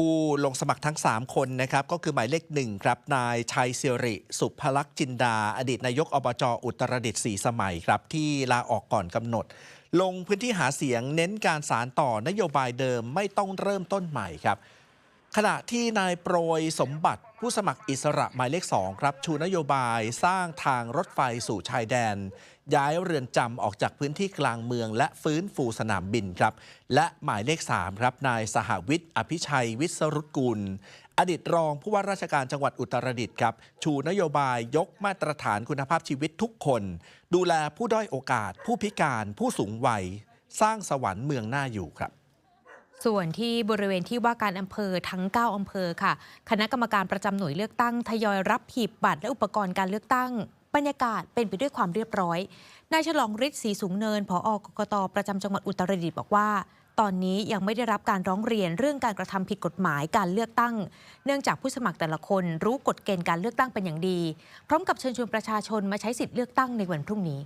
ผู้ลงสมัครทั้ง 3 คนนะครับ ก็คือหมายเลขหนึ่งครับ นายชัยเสิริ สุภลักษณ์จินดา อดีตนายกอบจอุตรดิตถ์สีสมัยครับ ที่ลาออกก่อนกำหนด ลงพื้นที่หาเสียงเน้นการสารต่อนโยบายเดิมไม่ต้องเริ่มต้นใหม่ครับ ขณะที่นายโปรยสมบัติผู้สมัครอิสระหมายเลข2ครับชูนโยบายสร้างทางรถไฟสู่ชายแดน ย้ายเรือนจำออกจากพื้นที่กลางเมือง และฟื้นฟูสนามบินครับ และหมายเลข3ครับนายสหวิทย์อภิชัยวิศรุตกุล อดีตรองผู้ว่าราชการจังหวัดอุตรดิตถ์ครับ ชูนโยบายยกมาตรฐานคุณภาพชีวิตทุกคน ดูแลผู้ด้อยโอกาส ผู้พิการ ผู้สูงวัย สร้างสวรรค์เมืองหน้าอยู่ครับ ส่วนที่บริเวณที่ว่าการอำเภอทั้ง 9 อำเภอค่ะ คณะกรรมการประจำหน่วยเลือกตั้งทยอยรับหีบบัตรและอุปกรณ์การเลือกตั้ง บรรยากาศเป็นไปด้วยความเรียบร้อย นายฉลองฤทธิ์ศรีสูงเนินผอกกตประจำจังหวัดอุตรดิตถ์บอกว่า ตอนนี้ยังไม่ได้รับการร้องเรียนเรื่องการกระทำผิดกฎหมายการเลือกตั้ง เนื่องจากผู้สมัครแต่ละคนรู้กฎเกณฑ์การเลือกตั้งเป็นอย่างดี พร้อมกับเชิญชวนประชาชนมาใช้สิทธิ์เลือกตั้งในวันพรุ่งนี้